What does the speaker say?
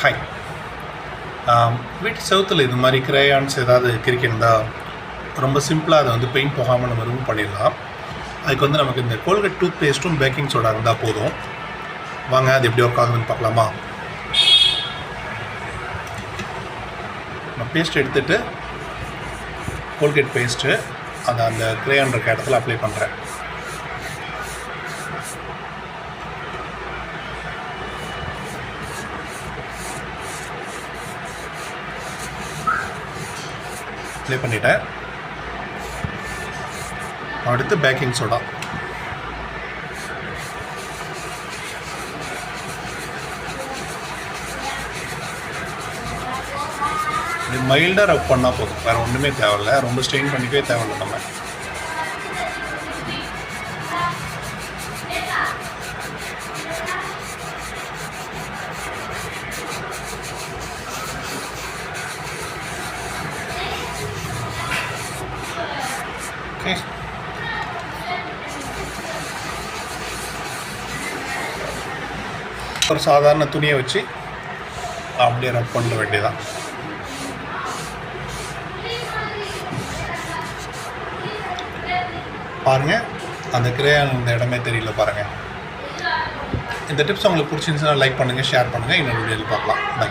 Hi வீட்டு செவுத்தில் இது மாதிரி கிரேயான்ஸ் ஏதாவது கிரிக்கிருந்தா ரொம்ப சிம்பிளாக அதை வந்து பெயிண்ட் போகாமல் நம்ம ரிமூவ் பண்ணிடலாம். அதுக்கு வந்து நமக்கு இந்த கோல்கேட் டூத் பேஸ்ட்டும் பேக்கிங் சோடா இருந்தால் போதும். வாங்க அது எப்படி ஒர்க் ஆகுதுன்னு பார்க்கலாமா? நம்ம பேஸ்ட் எடுத்துகிட்டு கோல்கேட் பேஸ்ட்டு அதை அந்த கிரேயான் இருக்க இடத்துல அப்ளை பண்ணுறேன் அப்ளை பண்ணிட்டேன். அடுத்து பேக்கிங் சோடா இது மைல்டாக ரப் பண்ணால் போதும். வேறு ஒன்றுமே தேவையில்ல. ரொம்ப ஸ்ட்ரெயின் பண்ணிக்கவே தேவையில்ல நம்ம. ஓகே ஒரு சாதாரண துணியை வச்சு அப்படியே ரப் பண்ண வேண்டியதான் பாருங்கள் அந்த கிரேயான் இந்த இடமே தெரியல பாருங்கள் இந்த டிப்ஸ் உங்களுக்கு பிடிச்சிருந்துச்சுன்னா லைக் பண்ணுங்கள் ஷேர் பண்ணுங்கள் இன்னொரு வீடியோவில் பார்க்கலாம். பை